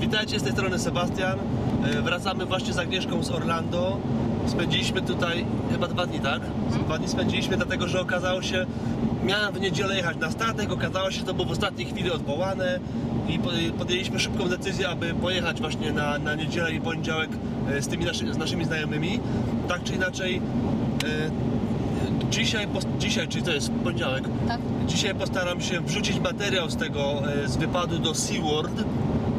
Witajcie, z tej strony Sebastian. E, Wracamy właśnie z Agnieszką z Orlando. Spędziliśmy tutaj chyba dwa dni, tak? Dwa dni spędziliśmy, dlatego że okazało się, miałem w niedzielę jechać na statek, okazało się, że to było w ostatniej chwili odwołane i po- podjęliśmy szybką decyzję, aby pojechać właśnie na, na niedzielę i poniedziałek e, z tymi naszy, z naszymi znajomymi. Tak czy inaczej, e, dzisiaj, dzisiaj, czyli to jest poniedziałek, Tak. Dzisiaj postaram się wrzucić materiał z tego, e, z wypadu do SeaWorld.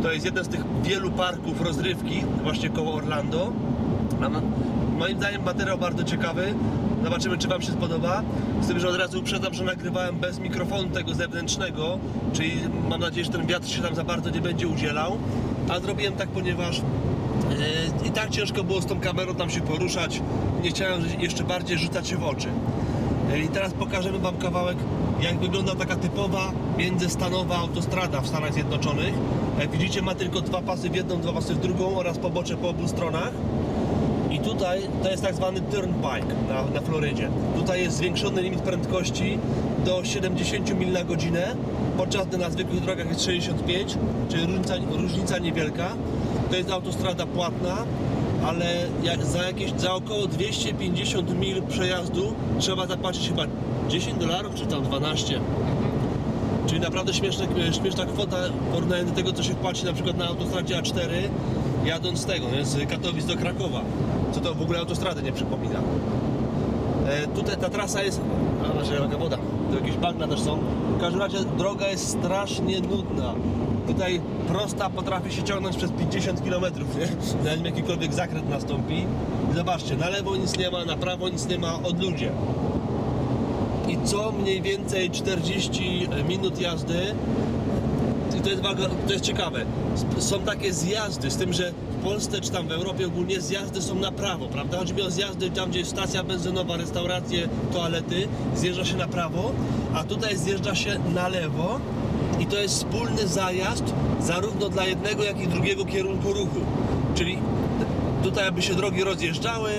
To jest jeden z tych wielu parków rozrywki, właśnie koło Orlando. Moim zdaniem materiał bardzo ciekawy. Zobaczymy, czy Wam się spodoba. Z tym, że od razu uprzedzam, że nagrywałem bez mikrofonu tego zewnętrznego, czyli mam nadzieję, że ten wiatr się tam za bardzo nie będzie udzielał. A zrobiłem tak, ponieważ e, i tak ciężko było z tą kamerą tam się poruszać. Nie chciałem jeszcze bardziej rzucać się w oczy. E, I teraz pokażemy Wam kawałek, jak wygląda taka typowa międzystanowa autostrada w Stanach Zjednoczonych. Jak widzicie, ma tylko dwa pasy w jedną, dwa pasy w drugą oraz pobocze po obu stronach. I tutaj to jest tak zwany turnpike na, na Florydzie. Tutaj jest zwiększony limit prędkości do 70 mil na godzinę, podczas na zwykłych drogach jest 65, czyli różnica, różnica niewielka. To jest autostrada płatna, ale jak za jakieś za około 250 mil przejazdu trzeba zapłacić chyba 10 dolarów czy tam 12. Czyli naprawdę śmieszne, śmieszna kwota w do tego, co się płaci na przykład na autostradzie A4 jadąc z tego, z Katowic do Krakowa. Co to w ogóle autostrady nie przypomina. E, tutaj ta trasa jest... A, masz jaka woda. Tu jakieś bagna też są. W każdym razie droga jest strasznie nudna. Tutaj prosta potrafi się ciągnąć przez 50 km, nie? Zanim jakikolwiek zakręt nastąpi. I zobaczcie, na lewo nic nie ma, na prawo nic nie ma, od ludzie i co mniej więcej 40 minut jazdy to jest, to jest ciekawe. Są takie zjazdy, z tym, że w Polsce czy tam w Europie ogólnie zjazdy są na prawo, prawda? Chodzi o zjazdy tam, gdzie jest stacja benzynowa, restauracje, toalety, zjeżdża się na prawo, a tutaj zjeżdża się na lewo i to jest wspólny zajazd zarówno dla jednego, jak i drugiego kierunku ruchu. Czyli tutaj aby się drogi rozjeżdżały,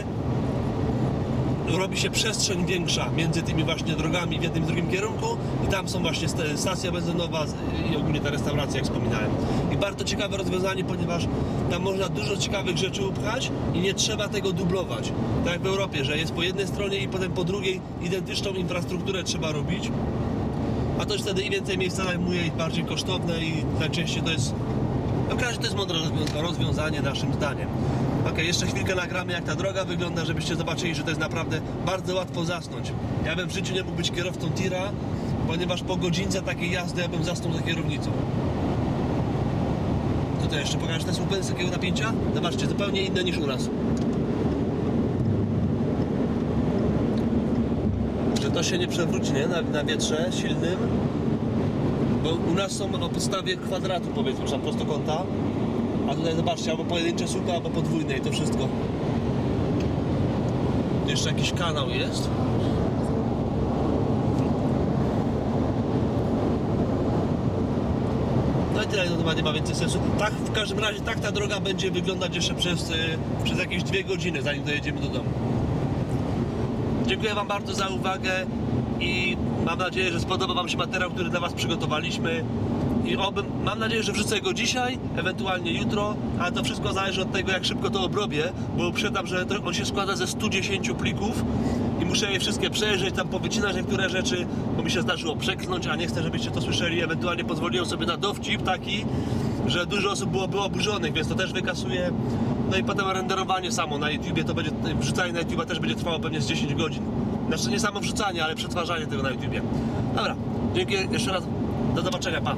robi się przestrzeń większa między tymi właśnie drogami w jednym i drugim kierunku i tam są właśnie sta- stacja benzynowa i ogólnie ta restauracja, jak wspominałem. I bardzo ciekawe rozwiązanie, ponieważ tam można dużo ciekawych rzeczy upchać i nie trzeba tego dublować. Tak jak w Europie, że jest po jednej stronie i potem po drugiej identyczną infrastrukturę trzeba robić. A to już wtedy i więcej miejsca zajmuje i bardziej kosztowne i najczęściej to jest w każdym razie to jest mądre rozwią- rozwiązanie naszym zdaniem. Ok, jeszcze chwilkę nagramy jak ta droga wygląda, żebyście zobaczyli, że to jest naprawdę bardzo łatwo zasnąć. Ja bym w życiu nie mógł być kierowcą tira, ponieważ po godzince takiej jazdy ja bym zasnął za kierownicą. Tutaj jeszcze pokażę te słupy z takiego napięcia? Zobaczcie, zupełnie inne niż u nas. Że to się nie przewróci, nie? Na, na wietrze silnym. Bo u nas są o podstawie kwadratu, powiedzmy, czy prostokąta. A tutaj zobaczcie, albo pojedyncze słupy, albo podwójne i to wszystko. Jeszcze jakiś kanał jest. No i tyle, no chyba nie ma więcej sensu. Tak, w każdym razie tak ta droga będzie wyglądać jeszcze przez, y, przez jakieś dwie godziny, zanim dojedziemy do domu. Dziękuję Wam bardzo za uwagę i mam nadzieję, że spodoba Wam się materiał, który dla Was przygotowaliśmy. I oby, mam nadzieję, że wrzucę go dzisiaj, ewentualnie jutro, ale to wszystko zależy od tego, jak szybko to obrobię, bo uprzedzam, że to, on się składa ze 110 plików i muszę je wszystkie przejrzeć, tam powycinać niektóre rzeczy, bo mi się zdarzyło przeklnąć, a nie chcę, żebyście to słyszeli. Ewentualnie pozwoliłem sobie na dowcip taki, że dużo osób byłoby oburzonych, więc to też wykasuję. No i potem renderowanie samo na YouTubie, to będzie, wrzucanie na YouTube też będzie trwało pewnie z 10 godzin. Znaczy nie samo wrzucanie, ale przetwarzanie tego na YouTubie. Dobra, dzięki jeszcze raz, do zobaczenia, pa.